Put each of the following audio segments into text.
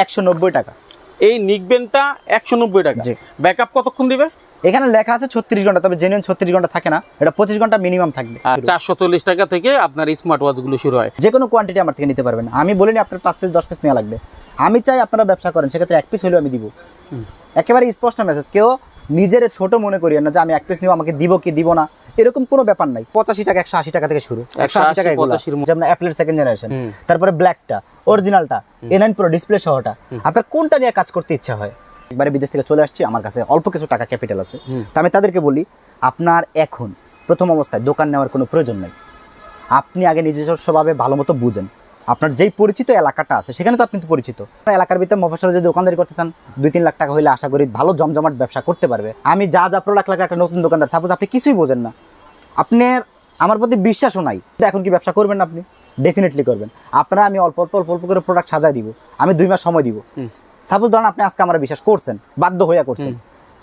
একশো নব্বই টাকা। এই নিকবেনটা একশো নব্বই টাকা। ব্যাকআপ কতক্ষণ দিবে? এখানে লেখা আছে ছত্রিশ ঘণ্টা তবে জেনুইন ছত্রিশ ঘণ্টা থাকে না। এটা পঁচিশ ঘণ্টা মিনিমাম থাকবে। চারশো চল্লিশ টাকা থেকে আপনার স্মার্ট ওয়াচগুলো শুরু হয়। যে কোনো কোয়ান্টিটি আমার থেকে নিতে পারবেন। আমি বলিনি আপনার পাঁচ পিস দশ পিস নেওয়া লাগবে। আমি চাই আপনারা ব্যবসা করেন সেক্ষেত্রে এক পিস হলেও আমি দিব। একেবারে স্পষ্ট মেসেজ কেউ নিজের ছোট মনে করি না যে আমি এক পিস নিব আমাকে দিব কি দিব না। এরকম কোনো ব্যাপার নাই। পঁচাশি টাকা একশো আশি টাকা থেকে শুরু। একশো আশি 180, টাকা এগুলো। 85 মধ্যে। যেমন অ্যাপলের সেকেন্ড জেনারেশন তারপরে ব্ল্যাকটা অরিজিনালটা এ নাইন প্রো ডিসপ্লে সহটা। আপনার কোনটা নিয়ে কাজ করতে ইচ্ছা হয়? একবারে বিদেশ থেকে চলে আসছি আমার কাছে অল্প কিছু টাকা ক্যাপিটাল আছে। তো তা আমি তাদেরকে বলি আপনার এখন প্রথম অবস্থায় দোকান নেওয়ার কোনো প্রয়োজন নাই। আপনি আগে নিজস্বভাবে ভালো মতো বুঝেন। আপনার যেই পরিচিত এলাকাটা আছে সেখানে তো আপনি তো পরিচিত। আপনার এলাকার ভিতরে মফসলে যদি দোকানদারি করতে চান দুই তিন লাখ টাকা হলে আশা করি ভালো জমজমাট ব্যবসা করতে পারবে। আমি যা যা প্রোডাক্ট লাগে একটা নতুন দোকানদার সাপোজ আপনি কিছুই বোঝেন না। আপনার আমার প্রতি বিশ্বাসও নাই। এখন কি ব্যবসা করবেন না আপনি? ডেফিনেটলি করবেন। আপনারা আমি অল্প অল্প অল্প অল্প করে প্রোডাক্ট সাজাই দিব। আমি দুই মাস সময় দিব। সাপোজ ধরেন আপনি আজকে আমার বিশ্বাস করছেন বাধ্য হইয়া করছেন।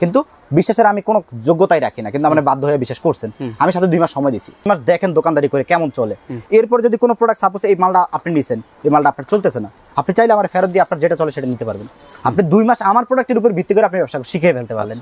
কিন্তু বিশ্বাসের আমি কোনো যোগ্যতাই রাখি না কিন্তু আপনি বাধ্য হয়ে বিশ্বাস করছেন। আমি সাথে দুই মাস সময় দিছি দুই মাস দেখেন দোকানদারি করে কেমন চলে। এরপর যদি কোনো প্রোডাক্ট সাপোজ এই মালটা আপনি নিছেন এই মালটা আপনার চলতেছে না আপনি চাইলে আমার ফেরত দিয়ে আপনার যেটা চলে সেটা নিতে পারবেন। আপনি দুই মাস আমার প্রোডাক্টের উপর ভিত্তি করে আপনি ব্যবসা শিখে ফেলতে পারলেন।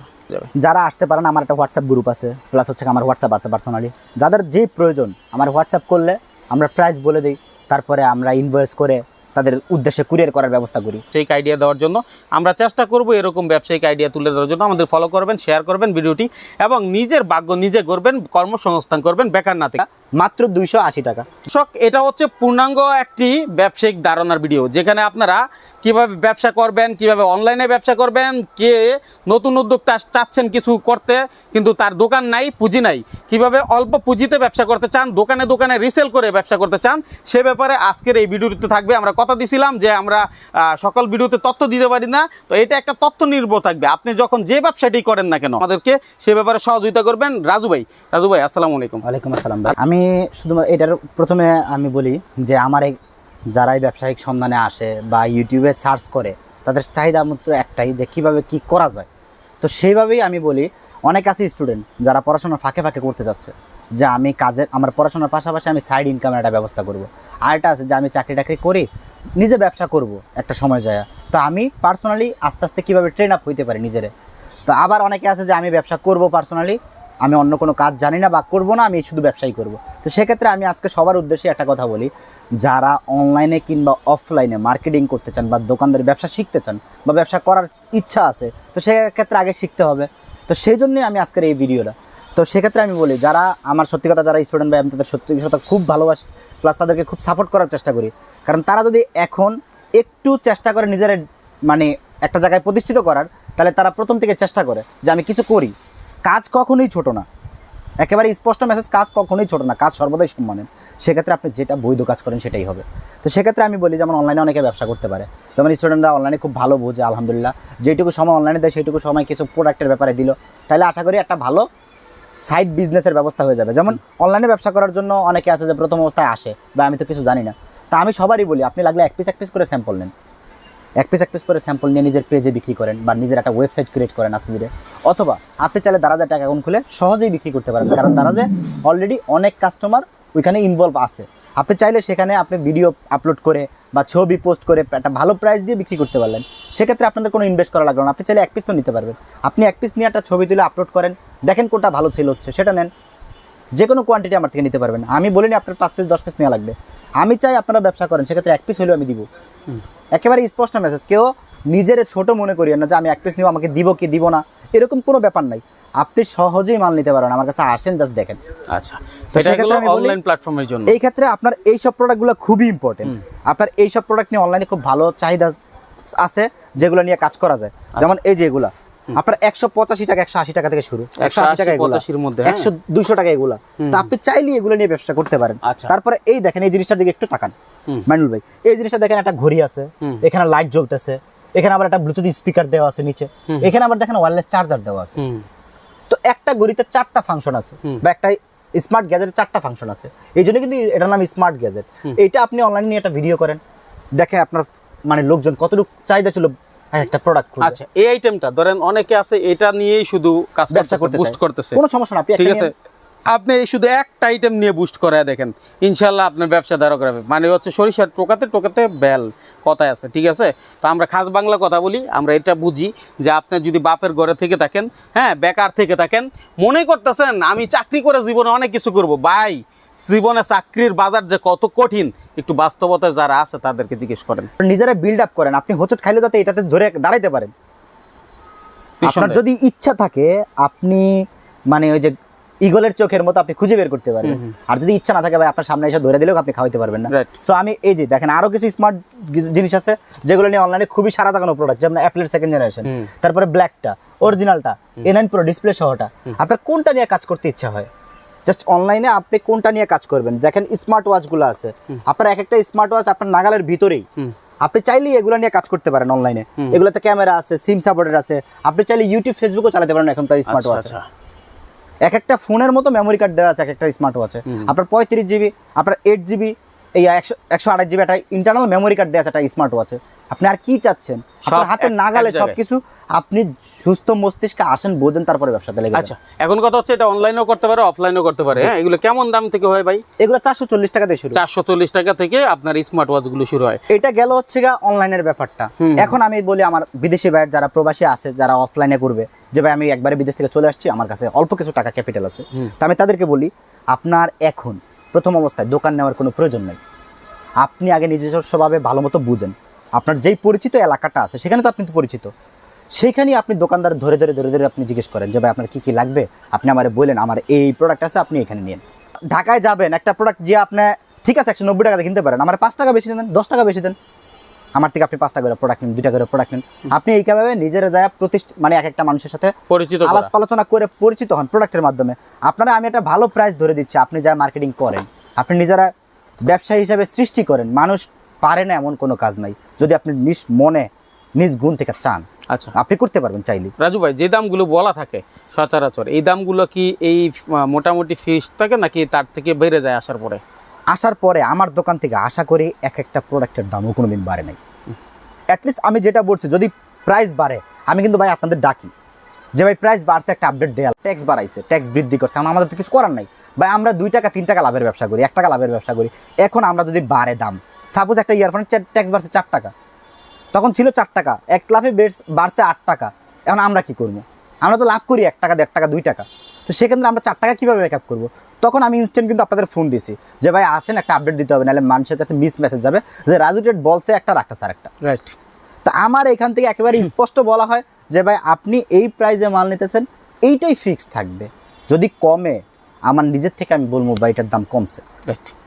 যারা আসতে পারেন আমার একটা হোয়াটসঅ্যাপ গ্রুপ আছে প্লাস হচ্ছে আমার হোয়াটসঅ্যাপ আছে পার্সোনালি যাদের যে প্রয়োজন আমার হোয়াটসঅ্যাপ করলে আমরা প্রাইস বলে দিই তারপরে আমরা ইনভয়েস করে তাদের উদ্দেশ্যে কুরিয়ার করার ব্যবস্থা করি। সেই আইডিয়া দেওয়ার জন্য। আমরা চেষ্টা করব এরকম ব্যবসায়িক আইডিয়া তুলে ধরার জন্য। আমাদের ফলো করবেন শেয়ার করবেন ভিডিওটি এবং নিজের ভাগ্য নিজে করবেন কর্মসংস্থান করবেন, বেকার না থেকে। মাত্র দুইশো আশি টাকা। দর্শক এটা হচ্ছে পূর্ণাঙ্গ একটি ব্যবসায়িক ধারণার ভিডিও যেখানে আপনারা কীভাবে ব্যবসা করবেন কীভাবে অনলাইনে ব্যবসা করবেন কে নতুন উদ্যোক্তা চাচ্ছেন কিছু করতে কিন্তু তার দোকান নাই পুঁজি নাই। কীভাবে অল্প পুঁজিতে ব্যবসা করতে চান দোকানে দোকানে রিসেল করে ব্যবসা করতে চান সে ব্যাপারে আজকের এই ভিডিওটিতে থাকবে। আমরা কথা দিছিলাম যে আমরা সকল ভিডিওতে তথ্য দিতে পারি না তো এটা একটা তথ্য নির্ভর থাকবে। আপনি যখন যে ব্যবসাটি করেন না কেন আমাদেরকে সে ব্যাপারে সহযোগিতা করবেন রাজু ভাই। রাজু ভাই আসসালামু আলাইকুম। আলাইকুম আসসালাম ভাই। আমি শুধু এটার প্রথমে আমি বলি যে আমার এই যারাই ব্যবসায়িক সন্ধানে আসে বা ইউটিউবে সার্চ করে, তাদের চাহিদা মাত্র একটাই যে কীভাবে কি করা যায়। তো সেইভাবেই আমি বলি, অনেক আছে স্টুডেন্ট যারা পড়াশোনা ফাঁকে ফাঁকে করতে যাচ্ছে যে আমি কাজের, আমার পড়াশোনার পাশাপাশি আমি সাইড ইনকামের একটা ব্যবস্থা করব। আর আরেকটা আছে যে আমি চাকরি টাকরি করি, নিজে ব্যবসা করব একটা সময় যায়। তো আমি পার্সোনালি আস্তে আস্তে কীভাবে ট্রেন আপ হইতে পারি নিজেরে? তো আবার অনেকে আছে যে আমি ব্যবসা করব পার্সোনালি আমি অন্য কোনো কাজ জানি না বা করব না, আমি শুধু ব্যবসাই করব। তো সেক্ষেত্রে আমি আজকে সবার উদ্দেশ্যে একটা কথা বলি, যারা অনলাইনে কিংবা অফলাইনে মার্কেটিং করতে চান বা দোকানদারি ব্যবসা শিখতে চান বা ব্যবসা করার ইচ্ছা আছে, তো সেক্ষেত্রে আগে শিখতে হবে। তো সেই জন্যই আমি আজকের এই ভিডিওটা। তো সেক্ষেত্রে আমি বলি, যারা আমার সত্যি কথা যারা স্টুডেন্ট বা আমি তাদের সত্যি কথা খুব ভালোবাসি প্লাস তাদেরকে খুব সাপোর্ট করার চেষ্টা করি। কারণ তারা যদি এখন একটু চেষ্টা করে নিজের মানে একটা জায়গায় প্রতিষ্ঠিত করার, তাহলে তারা প্রথম থেকে চেষ্টা করে যে আমি কিছু করি। কাজ কখনোই ছোট না। একেবারে স্পষ্ট মেসেজ কাজ কখনোই ছোট না, কাজ সর্বদাই সম্মানের সেক্ষেত্রে আপনি যেটা বৈধ কাজ করেন সেটাই হবে। তো সেক্ষেত্রে আমি বলি, যেমন অনলাইনে অনেকে ব্যবসা করতে পারে। যেমন স্টুডেন্টরা অনলাইনে খুব ভালো বোঝে, আলহামদুলিল্লাহ। যেটুকু সময় অনলাইনে দেয় সেইটুকু সময় কিছু প্রোডাক্টের ব্যাপারে দিল। তাহলে আশা করি একটা ভালো সাইড বিজনেসের ব্যবস্থা হয়ে যাবে। যেমন অনলাইনে ব্যবসা করার জন্য অনেকে আছে যে প্রথম অবস্থায় আসে, বা আমি তো কিছু জানি না। তা আমি সবারই বলি, আপনি লাগলে এক পিস এক পিস করে স্যাম্পল নেন। এক পিস এক পিস করে স্যাম্পল নিয়ে নিজের পেজে বিক্রি করেন বা নিজের একটা ওয়েবসাইট ক্রিয়েট করেন আস্তে ধীরে অথবা আপনি চাইলে দারাজের টাকা অ্যাকাউন্ট খুলে সহজেই বিক্রি করতে পারেন, কারণ দারাজে অলরেডি অনেক কাস্টমার ওইখানে ইনভলভ আছে। আপনি চাইলে সেখানে আপনি ভিডিও আপলোড করে বা ছবি পোস্ট করে একটা ভালো প্রাইস দিয়ে বিক্রি করতে পারলেন। সেক্ষেত্রে আপনাদের কোনো ইনভেস্ট করা লাগল না। আপনি চাইলে এক পিস তো নিতে পারবেন। আপনি এক পিস নিয়ে একটা ছবি তুলে আপলোড করেন, দেখেন কোনটা ভালো সেল হচ্ছে, সেটা নেন। যে কোনো কোয়ান্টিটি আমার থেকে নিতে পারবেন। আমি বলিনি আপনার পাঁচ পিস দশ পিস নেওয়া লাগবে। আমি চাই আপনারা ব্যবসা করেন সেক্ষেত্রে এক পিস হলেও আমি দিব। একেবারে স্পষ্ট মেসেজ কেউ নিজের ছোট মনে করি না যে আমি এক পিস নিব আমাকে দিব কি দিব না এরকম কোনো ব্যাপার নাই। আপনি সহজেই মাল নিতে পারেন আমার কাছে আসেন জাস্ট দেখেন। আচ্ছা তো সেক্ষেত্রে আমি অনলাইন প্ল্যাটফর্মের জন্য। এই ক্ষেত্রে আপনার এই সব প্রোডাক্টগুলো খুবই ইম্পর্টেন্ট আপনার এই সব প্রোডাক্ট নিয়ে অনলাইনে খুব ভালো চাহিদা আছে যেগুলো নিয়ে কাজ করা যায়। যেমন এই যে এগুলা আপনার একশো পঁচাশি টাকা একশো আশি টাকা থেকে শুরু। একশো আশি টাকা 85 মধ্যে, হ্যাঁ। একশো দুইশো টাকা এগুলা। তো আপনি চাইলে এগুলো নিয়ে ব্যবসা করতে পারেন। আচ্ছা। তারপরে এই দেখেন এই জিনিসটার দিকে একটু তাকান। হুম। মাইনুল ভাই এই জিনিসটা দেখেন একটা ঘড়ি আছে। এখানে লাইট জ্বলতেছে। এখানে আবার একটা ব্লুটুথ স্পিকার দেওয়া আছে নিচে। এখানে আবার দেখেন ওয়্যারলেস চার্জার দেওয়া আছে। তো একটা ঘড়িতে চারটা ফাংশন আছে। বা একটা স্মার্ট গ্যাজেটের চারটা ফাংশন আছে। এই জন্য কিন্তু এটার নাম স্মার্ট গ্যাজেট। এইটা আপনি অনলাইনে নিয়ে একটা ভিডিও করেন। দেখেন আপনার মানে লোকজন কতটুকু চাহিদা ছিল একটা প্রোডাক্ট আচ্ছা এই আইটেমটা ধরেন অনেকে আছে এটা নিয়েই শুধু কাজ ব্যবসা করতে বুস্ট করতেছে। কোনো সমস্যা না ঠিক আছে? আপনি শুধু একটা আইটেম নিয়ে বুস্ট করে দেখেন ইনশাল্লাহ আপনার ব্যবসা দাঁড়া করাবে মানে হচ্ছে সরিষার টোকাতে টোকাতে বেল কথায় আছে ঠিক আছে? তো আমরা খাস বাংলা কথা বলি আমরা এটা বুঝি যে আপনি যদি বাপের ঘরে থেকে থাকেন হ্যাঁ বেকার থেকে থাকেন মনে করতেছেন আমি চাকরি করে জীবনে অনেক কিছু করব। ভাই জীবনে চাকরির বাজার যে কত কঠিন একটু বাস্তবতায় যারা আছে তাদেরকে জিজ্ঞেস করেন। নিজেরা বিল্ড আপ করেন আপনি হোঁচট খাইলে যাতে এটাতে ধরে দাঁড়াইতে পারেন। আপনার যদি ইচ্ছা থাকে আপনি মানে ওই যে ইগলের চোখের মতো আপনি খুঁজে বের করতে পারবেন হুম। আর যদি ইচ্ছা না থাকে ভাই আপনার সামনে এসে ধরে দিলেও আপনি খাওয়াইতে পারবেন না। সো আমি এই যে দেখেন আরও কিছু স্মার্ট জিনিস আছে যেগুলো নিয়ে অনলাইনে খুবই সারা দেখানো প্রোডাক্ট যেমন অ্যাপলের সেকেন্ড জেনারেশন। তারপরে ব্ল্যাকটা অরিজিনালটা এ নাইন প্রো ডিসপ্লে সহটা। আপনার কোনটা নিয়ে কাজ করতে ইচ্ছা হয়? জাস্ট অনলাইনে আপনি কোনটা নিয়ে কাজ করবেন? দেখেন স্মার্ট ওয়াচগুলো আছে আপনার এক একটা স্মার্ট ওয়াচ আপনার নাগালের ভিতরেই। আপনি চাইলেই এগুলো নিয়ে কাজ করতে পারেন অনলাইনে এগুলোতে ক্যামেরা আছে সিম সাপোর্টের আছে। আপনি চাইলে ইউটিউব ফেসবুকও চালাতে পারেন এখন প্রায় স্মার্ট আচ্ছা ওয়াচ আচ্ছা। এক একটা ফোনের মতো মেমোরি কার্ড দেওয়া আছে এক একটা স্মার্ট ওয়াচে। আপনার পঁয়ত্রিশ জিবি আপনার এইট জিবি এই একশো একশো আঠাশ জিবি একটা ইন্টারনাল মেমোরি কার্ড দেওয়া আছে একটা স্মার্ট ওয়াচে আপনি আর কি চাচ্ছেন? আপনার হাতে এক- নাগালে সবকিছু আপনি সুস্থ মস্তিষ্কে আসেন বোঝেন তারপরে ব্যবসাতে লেগে আচ্ছা এখন কথা হচ্ছে এটা অনলাইনেও করতে পারে অফলাইনেও করতে পারে। হ্যাঁ এগুলো কেমন দাম থেকে হয় ভাই? এগুলো চারশো চল্লিশ টাকা দিয়ে শুরু। চারশো চল্লিশ টাকা থেকে আপনার স্মার্ট ওয়াচগুলো শুরু হয়। এটা গেল হচ্ছে গা অনলাইনের ব্যাপারটা। এখন আমি বলি আমার বিদেশি ভাইয়ের যারা প্রবাসী আছে যারা অফলাইনে করবে যে ভাই আমি একবারে বিদেশ থেকে চলে আসছি আমার কাছে অল্প কিছু টাকা ক্যাপিটাল আছে। তো আমি তাদেরকে বলি আপনার এখন প্রথম অবস্থায় দোকান নেওয়ার কোনো প্রয়োজন নেই। আপনি আগে নিজস্বভাবে ভালো মতো বুঝেন। আপনার যেই পরিচিত এলাকাটা আছে সেখানে তো আপনি তো পরিচিত। সেইখানেই আপনি দোকানদার ধরে ধরে ধরে ধরে আপনি জিজ্ঞেস করেন যে ভাই আপনার কী কী লাগবে? আপনি আমার বললেন আমার এই প্রোডাক্ট আছে আপনি এখানে নিন ঢাকায় যাবেন একটা প্রোডাক্ট যে আপনি ঠিক আছে একশো নব্বই টাকাতে কিনতে পারেন আমার পাঁচ টাকা বেশি দেন দশ টাকা বেশি দেন। আমার থেকে আপনি পাঁচ টাকা করে প্রোডাক্ট নেন দুই টাকা করে প্রোডাক্ট নেন। আপনি এইভাবে নিজেরা যায় প্রতিষ্ঠা মানে এক একটা মানুষের সাথে পরিচিত আলাপ আলোচনা করে পরিচিত হন প্রোডাক্টের মাধ্যমে। আপনারা আমি একটা ভালো প্রাইস ধরে দিচ্ছি আপনি যা মার্কেটিং করেন আপনি নিজেরা ব্যবসায়ী হিসাবে সৃষ্টি করেন মানুষ পারে না এমন কোনো কাজ নাই। যদি আপনি নিজ মনে নিজ গুণ থেকে চান আচ্ছা। আপনি করতে পারবেন চাইলে। রাজু ভাই যে দামগুলো বলা থাকে সচরাচর এই দামগুলো কি এই মোটামুটি ফিক্স থাকে নাকি তার থেকে বেড়ে যায় আসার পরে? আসার পরে আমার দোকান থেকে আশা করি এক একটা প্রোডাক্টের দামও কোনো দিন বাড়ে নাই। অ্যাটলিস্ট আমি যেটা বলছি যদি প্রাইস বাড়ে আমি কিন্তু ভাই আপনাদের ডাকি। যে ভাই প্রাইস বাড়ছে একটা আপডেট দেয়াল ট্যাক্স বাড়াইছে ট্যাক্স বৃদ্ধি করছে আমার আমাদের তো কিছু করার নাই। ভাই আমরা দুই টাকা তিন টাকা লাভের ব্যবসা করি এক টাকা লাভের ব্যবসা করি। এখন আমরা যদি বাড়ে দাম সাপোজ একটা ইয়ারফোনের ট্যাক্স বাড়ছে চার টাকা। তখন ছিল চার টাকা। এক লাফে বেড়- বাড়ছে আট টাকা। এখন আমরা কি করব? আমরা তো লাভ করি এক টাকা দেড় টাকা দুই টাকা। তো সেক্ষেত্রে আমরা চার টাকা কীভাবে ব্যাক আপ করব? তখন আমি ইনস্ট্যান্ট কিন্তু আপনাদের ফোন দিছি যে ভাই আসেন একটা আপডেট দিতে হবে নাহলে মানুষের কাছে মিস মেসেজ যাবে যে রাজু টেট বলছে একটা রাখতেছে আর একটা রাইট তো আমার এখান থেকে একেবারে স্পষ্ট বলা হয় যে ভাই আপনি এই প্রাইজে মাল নিতেছেন এইটাই ফিক্স থাকবে। যদি কমে আমার নিজের থেকে আমি বলব ভাই এটার দাম কমছে।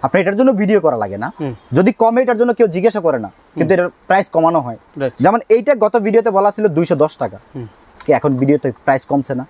আপনার এটার জন্য ভিডিও করা লাগে না। যদি কমে এটার জন্য কেউ জিজ্ঞাসা করে না কিন্তু এটার প্রাইস কমানো হয়। যেমন এইটা গত ভিডিওতে বলা ছিল দুইশো দশ টাকা। কি এখন ভিডিওতে প্রাইস কমছে না।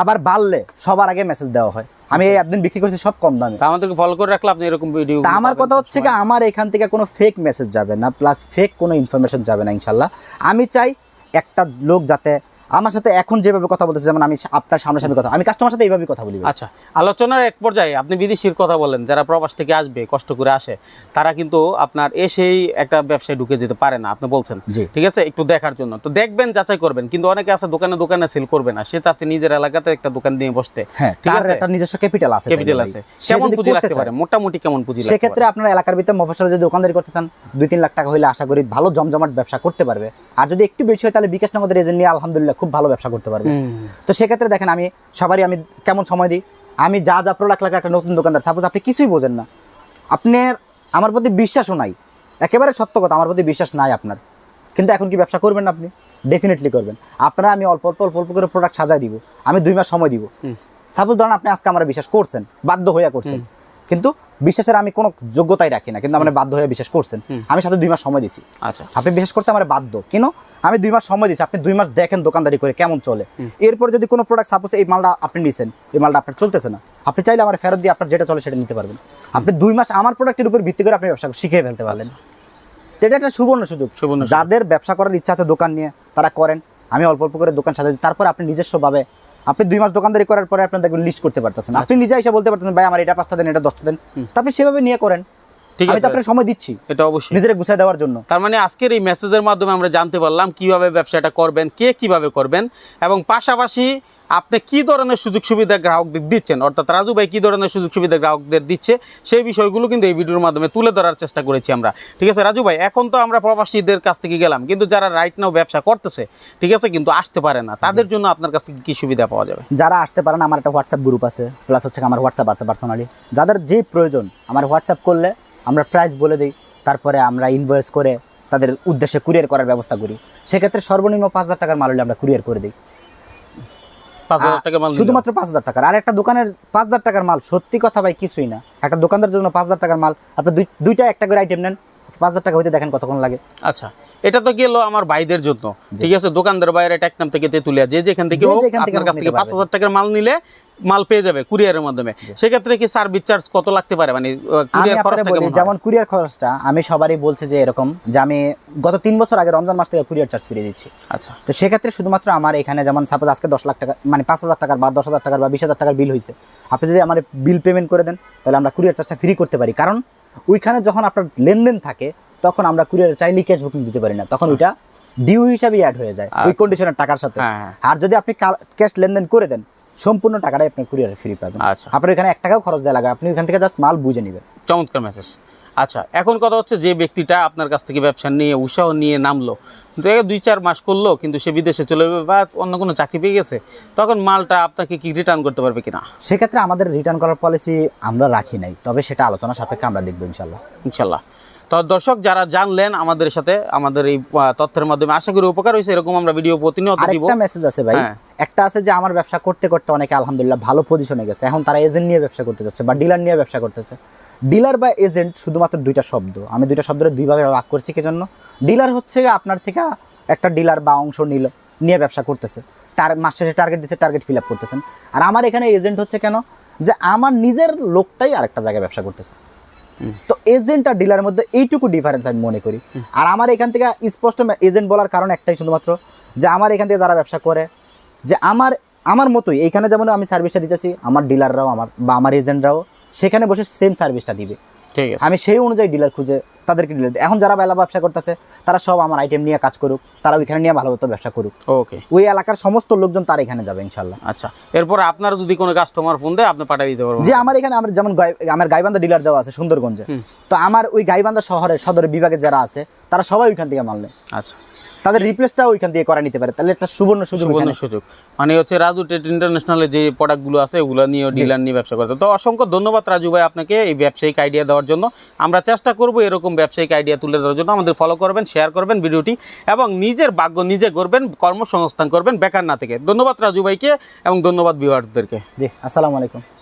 আবার বাড়লে সবার আগে মেসেজ দেওয়া হয়। আমি এই একদিন বিক্রি করছি সব কম দামে। আমাদেরকে ফলো করে রাখলে আপনি এরকম ভিডিও আমার কথা হচ্ছে কি আমার এখান থেকে কোনো ফেক মেসেজ যাবে না প্লাস ফেক কোনো ইনফরমেশন যাবে না ইনশাল্লাহ। আমি চাই একটা লোক যাতে আমার সাথে এখন যেভাবে কথা বলতেছে যেমন আমি আপনার সামনাসামনি কথা আমি কাস্টমার সাথে এইভাবেই কথা বলি আচ্ছা আলোচনার এক পর্যায়ে আপনি বিদেশির কথা বলেন যারা প্রবাস থেকে আসবে কষ্ট করে আসে তারা কিন্তু আপনার এসেই একটা ব্যবসায় ঢুকে যেতে পারে না আপনি বলছেন। ঠিক আছে? একটু দেখার জন্য। তো দেখবেন যাচাই করবেন কিন্তু অনেকে আছে দোকানে দোকানে সেল করবে না। সে চাচ্ছে নিজের এলাকাতে একটা দোকান দিয়ে বসতে। হ্যাঁ ঠিক আছে। একটা নিজস্ব ক্যাপিটাল আছে ক্যাপিটাল আছে। কেমন পুঁজি রাখতে পারে? মোটামুটি কেমন পুঁজি সেক্ষেত্রে আপনার এলাকার ভিতরে মফসলে যদি দোকানদারি করতে চান দুই তিন লাখ টাকা হলে আশা করি ভালো জমজমাট ব্যবসা করতে পারবে। আর যদি একটু বেশি হয় তাহলে বিকাশ নগদের এজেন্ট নিয়ে আলহামদুলিল্লাহ খুব ভালো ব্যবসা করতে পারবে। তো সেক্ষেত্রে দেখেন আমি সবারই আমি কেমন সময় দিই? আমি যা যা প্রোডাক্ট লাগে একটা নতুন দোকানদার। সাপোজ আপনি কিছুই বোঝেন না। আপনার আমার প্রতি বিশ্বাসও নাই। একেবারে সত্য কথা আমার প্রতি বিশ্বাস নাই আপনার। কিন্তু এখন কি ব্যবসা করবেন না আপনি? ডেফিনেটলি করবেন। আপনারা আমি অল্প অল্প অল্প অল্প করে প্রোডাক্ট সাজাই দিব। আমি দুই মাস সময় দিব। সাপোজ ধরেন আপনি আজকে আমার বিশ্বাস করছেন বাধ্য হইয়া করছেন। কিন্তু বিশ্বাসের আমি কোনো যোগ্যতাই রাখি না কিন্তু আপনি বাধ্য হয়ে বিশ্বাস করছেন। আমি সাথে দুই মাস সময় দিছি। আচ্ছা। আপনি বিশেষ করতে আমার বাধ্য। কেন? আমি দুই মাস সময় দিচ্ছি আপনি দুই মাস দেখেন দোকানদারি করে কেমন চলে। এরপর যদি কোনো প্রোডাক্ট সাপোজ এই মালটা আপনি নিছেন এই মালটা আপনার চলতেছে না আপনি চাইলে আমার ফেরত দিয়ে আপনার যেটা চলে সেটা নিতে পারবেন। আপনি দুই মাস আমার প্রোডাক্টের উপর ভিত্তি করে আপনি ব্যবসা শিখে ফেলতে পারলেন। তো এটা একটা সুবর্ণ সুযোগ। সুবর্ণ সুযোগ। যাদের ব্যবসা করার ইচ্ছা আছে দোকান নিয়ে তারা করেন। আমি অল্প অল্প করে দোকান সাজাই তারপর আপনি নিজস্বভাবে আপনি দুই মাস দোকানদারি করার পরে আপনি দেখবেন লিস্ট করতে পারতেছেন। আপনি নিজে এসে বলতে পারতেন ভাই আমার এটা পাঁচটা দেন এটা দশটা দেন। তা আপনি সেভাবে নিয়ে করেন। ঠিক আছে। আপনার সময় দিচ্ছি এটা অবশ্যই। নিজের গুছাই দেওয়ার জন্য। তার মানে আজকের এই মেসেজের মাধ্যমে আমরা জানতে পারলাম কীভাবে ব্যবসাটা করবেন কে কীভাবে করবেন এবং পাশাপাশি আপনি কি ধরনের সুযোগ সুবিধা গ্রাহকদের দিচ্ছেন? অর্থাৎ রাজু ভাই কি ধরনের সুযোগ সুবিধা গ্রাহকদের দিচ্ছে? সেই বিষয়গুলো কিন্তু এই ভিডিওর মাধ্যমে তুলে ধরার চেষ্টা করেছি আমরা। ঠিক আছে রাজু ভাই এখন তো আমরা প্রবাসীদের কাছ থেকে গেলাম। কিন্তু যারা রাইট নাও ব্যবসা করতেছে ঠিক আছে কিন্তু আসতে পারে না। তাদের জন্য আপনার কাছ থেকে কি সুবিধা পাওয়া যাবে? যারা আসতে পারেন আমার একটা হোয়াটসঅ্যাপ গ্রুপ আছে। প্লাস হচ্ছে আমার হোয়াটসঅ্যাপ আছে পার্সোনালি যাদের যে প্রয়োজন আমার হোয়াটসঅ্যাপ করলে আমরা প্রাইস বলে দিই তারপরে আমরা ইনভয়েস করে তাদের উদ্দেশ্যে কুরিয়ার করার ব্যবস্থা করি। সেক্ষেত্রে সর্বনিম্ন পাঁচ হাজার টাকার মাল হলে আমরা কুরিয়ার করে দিই পাঁচ হাজার টাকা মাল নিলাম। শুধুমাত্র পাঁচ হাজার টাকার। আর একটা দোকানের পাঁচ হাজার টাকার মাল সত্যি কথা ভাই কিছুই না। একটা দোকানদার জন্য পাঁচ হাজার টাকার মাল আপনি দুই দুইটা একটা করে আইটেম নেন পাঁচ হাজার টাকা হইতে দেখেন কতক্ষণ লাগে। আচ্ছা এটা তো গেল আমার ভাইদের জন্য। ঠিক আছে দোকানদার বাইরে টেকনাম থেকে তেতুলিয়া যে যেখান থেকে হোক আপনার কাছ থেকে পাঁচ হাজার টাকার মাল নিলে মাল পেয়ে যাবে কুরিয়ারের মাধ্যমে। সেক্ষেত্রে কি সার্ভিস চার্জ কত লাগতে পারে? মানে কুরিয়ার খরচটা কেমন যেমন কুরিয়ার খরচটা আমি সবারই বলছি যে এরকম যে আমি গত তিন বছর আগে রমজান মাস থেকে কুরিয়ার চার্জ ফিরিয়ে দিচ্ছি। আচ্ছা। তো সেক্ষেত্রে শুধুমাত্র আমার এখানে যেমন সাপোজ আজকে দশ লাখ টাকা মানে পাঁচ হাজার টাকার বা দশ হাজার টাকার বা বিশ হাজার টাকার বিল হয়েছে আপনি যদি আমার বিল পেমেন্ট করে দেন তাহলে আমরা কুরিয়ার চার্জটা ফ্রি করতে পারি। কারণ ওইখানে যখন আপনার লেনদেন থাকে তখন আমরা কুরিয়ার চাইলে ক্যাশ বুকিং দিতে পারি না। তখন ওইটা ডিউ হিসাবে অ্যাড হয়ে যায় ওই আচ্ছা। কন্ডিশনের টাকার সাথে। হ্যাঁ হ্যাঁ। আর যদি আপনি ক্যাশ লেনদেন করে দেন সম্পূর্ণ টাকাটাই আপনি কুরিয়ারে ফ্রি পাবেন। আচ্ছা। আপনার এখানে এক টাকাও খরচ দেওয়া লাগে আপনি ওখান থেকে জাস্ট মাল বুঝে নেবেন। চমৎকার মেসেজ আচ্ছা এখন কথা হচ্ছে যে ব্যক্তিটা আপনার কাছ থেকে ব্যবসা নিয়ে উৎসাহ নিয়ে নামলো। কিন্তু দুই চার মাস করল কিন্তু সে বিদেশে চলে যাবে বা অন্য কোনো চাকরি পেয়ে গেছে তখন মালটা আপনাকে কি রিটার্ন করতে পারবে কিনা? সেক্ষেত্রে আমাদের রিটার্ন করার পলিসি আমরা রাখি নাই তবে সেটা আলোচনা সাপেক্ষে আমরা দেখব ইনশাল্লাহ ইনশাল্লাহ তো দর্শক যারা জানলেন আমাদের সাথে আমাদের এই তথ্যের মাধ্যমে আশা করি উপকার হয়েছে এরকম আমরা ভিডিও প্রতিনিয়ত দিব। আরেকটা মেসেজ আছে ভাই হ্যাঁ। একটা আছে যে আমার ব্যবসা করতে করতে অনেকে আলহামদুলিল্লাহ ভালো পজিশনে গেছে এখন তারা এজেন্ট নিয়ে ব্যবসা করতে যাচ্ছে বা ডিলার নিয়ে ব্যবসা করতেছে। ডিলার বা এজেন্ট শুধুমাত্র দুইটা শব্দ। আমি দুইটা শব্দের দুইভাবে ভাগ করছি কি জন্য ডিলার হচ্ছে আপনার থেকে একটা ডিলার বা অংশ নিল নিয়ে ব্যবসা করতেছে। তার মাস শেষে টার্গেট দিচ্ছে টার্গেট ফিল আপ করতেছেন। আর আমার এখানে এজেন্ট হচ্ছে কেন? যে আমার নিজের লোকটাই আরেকটা জায়গায় ব্যবসা করতেছে। তো এজেন্ট আর ডিলারের মধ্যে এইটুকু ডিফারেন্স আমি মনে করি। আর আমার এখান থেকে স্পষ্ট এজেন্ট বলার কারণ একটাই শুধুমাত্র যে আমার এখান থেকে যারা ব্যবসা করে যে আমার আমার মতোই। এইখানে যেমন আমি সার্ভিসটা দিতেছি আমার ডিলাররাও আমার বা আমার এজেন্টরাও সেখানে বসে সেম সার্ভিসটা দিবে। ঠিক আছে। আমি সেই অনুযায়ী ডিলার খুঁজে তাদেরকে ডিলার এখন যারা বেলা ব্যবসা করতেছে তারা সব আমার আইটেম নিয়ে কাজ করুক তারা ওইখানে নিয়ে ভালো মতো ব্যবসা করুক। ওকে ওই এলাকার সমস্ত লোকজন তার এখানে যাবে ইনশাল্লাহ আচ্ছা এরপর আপনার যদি কোনো কাস্টমার ফোন দেয় আপনি পাঠিয়ে দিতে পারবেন। যে আমার এখানে আমার যেমন আমার গাইবান্ধা ডিলার দেওয়া আছে সুন্দরগঞ্জে তো আমার ওই গাইবান্ধা শহরের সদর বিভাগে যারা আছে তারা সবাই ওইখান থেকে মানলে আচ্ছা। তাদের রিপ্লেসটাও ওইখান দিয়ে করে নিতে পারে। তাহলে একটা সুবর্ণ সুযোগ সুবর্ণ সুযোগ। মানে হচ্ছে রাজু টেট ইন্টারন্যাশনালে যে প্রোডাক্টগুলো আছে ওগুলো নিয়ে ডিলার নিয়ে ব্যবসা করতে তো অসংখ্য ধন্যবাদ রাজু ভাই আপনাকে এই ব্যবসায়িক আইডিয়া দেওয়ার জন্য। আমরা চেষ্টা করব এরকম ব্যবসায়িক আইডিয়া তুলে ধরার জন্য। আমাদের ফলো করবেন শেয়ার করবেন ভিডিওটি এবং নিজের ভাগ্য নিজে করবেন কর্মসংস্থান করবেন বেকার না থেকে। ধন্যবাদ রাজু ভাইকে এবং ধন্যবাদ ভিউয়ার্সদেরকে জি আসসালামু আলাইকুম।